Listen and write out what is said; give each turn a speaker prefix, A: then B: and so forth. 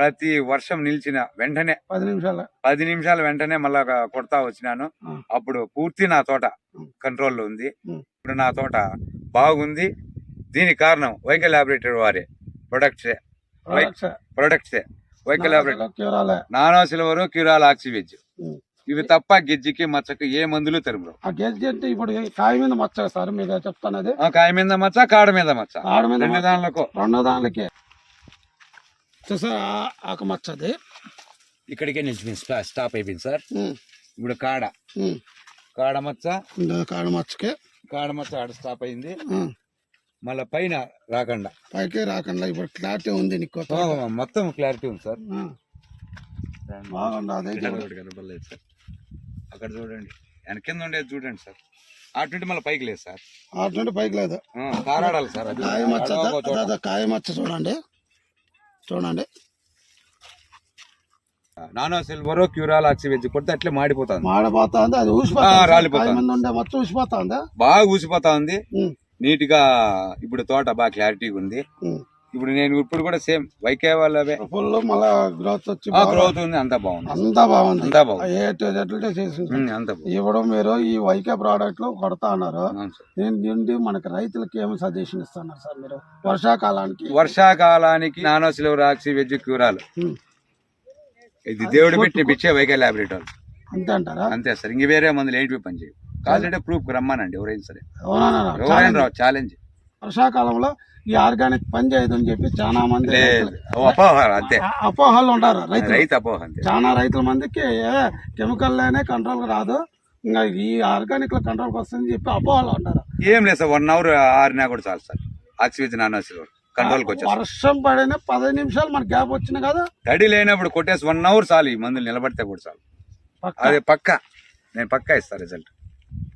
A: ప్రతి వర్షం నిలిచిన వెంటనే
B: పది నిమిషాలు.
A: పది నిమిషాల వెంటనే మళ్ళా కొడతా వచ్చినాను. అప్పుడు పూర్తి నా తోట. కంట్రోల్లో ఉంది. ఇప్పుడు నా తోట బాగుంది. దీనికి కారణం వైకల్ లాబొరేటరీ వారే. ప్రొడక్ట్సే
B: ప్రొడక్ట్స్
A: వైకల్ లాబొరేటరీ నానో సిల్వర్ క్యూరాల్ ఆక్సివెజ్. ఇవి తప్ప గిజ్జికి మచ్చకి ఏ మందులు
B: ఆ గెజ్జి అంటే ఇప్పుడు కాయ మీద మచ్చ సార్ మీరు చెప్తానది
A: కాయ మీద మచ్చ కాడ మీద మచ్చ.
B: ఆడ మీద
A: రెండు. దానిలకు.
B: రెండో దానికి చూసారా ఆ- ఆకు మచ్చ అది
A: ఇక్కడికే నిలిచిపోయింది స్టా- స్టాప్ అయిపోయింది సార్. ఇప్పుడు కాడ.
B: ఉమ్.
A: కాడ మచ్చ.
B: ఇందా కాడ మచ్చకి.
A: కాడ మచ్చ ఆడ స్టాప్ అయింది. మళ్ళీ పైన రాకుండా.
B: పైకి రాకుండా ఇప్పుడు క్లారిటీ ఉంది నీకు
A: మొత్తం క్లారిటీ ఉంది సార్. కనపడలేదు సార్. అక్కడ చూడండి. వెనక కింద ఉండేది చూడండి సార్. అటు నుండి మళ్ళీ పైకి లేదు సార్.
B: అటు నుండి పైకి లేదు.
A: కారాడాలి సార్. అది
B: కాయ మచ్చ
A: ఆడ ఒక చోట.
B: అదే కాయ మచ్చ చూడండి. చూడండి.
A: నానో సిల్వర్ క్యూరాల్ ఆక్సివెజ్ కొడితే అట్లే మాడిపోతుంది.
B: మాడిపోతుంది అది ఊసిపోతుంది. మచ్చ ఊసిపోతుంది?
A: బాగా ఊసిపోతా ఉంది నీట్గా ఇప్పుడు తోట బాగా క్లారిటీగా ఉంది. ఇప్పుడు నేను ఇప్పుడు కూడా సేమ్ వైకే వాళ్ళవే.
B: ఫుల్ మళ్ళా గ్రోత్ వచ్చి
A: గ్రోత్ ఉంది అంతా బాగుంది.
B: అంతా బాగుంది.
A: అంతా బాగుంది.
B: ఏ టు జెడ్ చేసి
A: ఉమ్, అంతా
B: ఇప్పుడు మీరు ఈ వైకే ప్రోడక్ట్లో కొడతా ఉన్నారు. దీని నుండి మనకి రైతులకి ఏమి సజెషన్ ఇస్తున్నారు సార్ మీరు? వర్షాకాలానికి?
A: వర్షాకాలానికి నానో సిల్వర్ ఆక్సివెజ్ క్యూరాల్
B: ఉమ్,
A: ఇది దేవుడు పెట్టి పిచ్చే వైకే లాబొరేటరీ
B: అంతే అంటారా?
A: అంతే సార్. ఇంక వేరే మందులు ఏంటి పని చేయవు. కావాలంటే ప్రూఫ్ రమ్మనండి ఎవరైనా సరే. ఎవరైనా రావు ఛాలెంజ్
B: వర్షాకాలంలో ఈ ఆర్గానిక్ పని చేయదు అని చెప్పి చాలా మంది అపోహలు ఉంటారు
A: రైతు
B: చాలా రైతుల మందికి కెమికల్ లేనే కంట్రోల్ రాదు. ఇంకా ఈ ఆర్గానిక్లో కంట్రోల్ వస్తుంది చెప్పి అపోహలు ఉంటారు.
A: ఏం లేదు సార్ వన్ అవర్ ఆరినా కూడా చాలు సార్. ఆక్సిజన్ కంట్రోల్కి వచ్చేసి
B: వర్షం పడిన పది నిమిషాలు మనకి గ్యాప్ వచ్చింది కదా.
A: తడి లేనప్పుడు కొట్టేసి వన్ అవర్ చాలు ఈ మందులు నిలబడితే కూడా చాలు. అది పక్క. నేను పక్కా ఇస్తాను రిజల్ట్.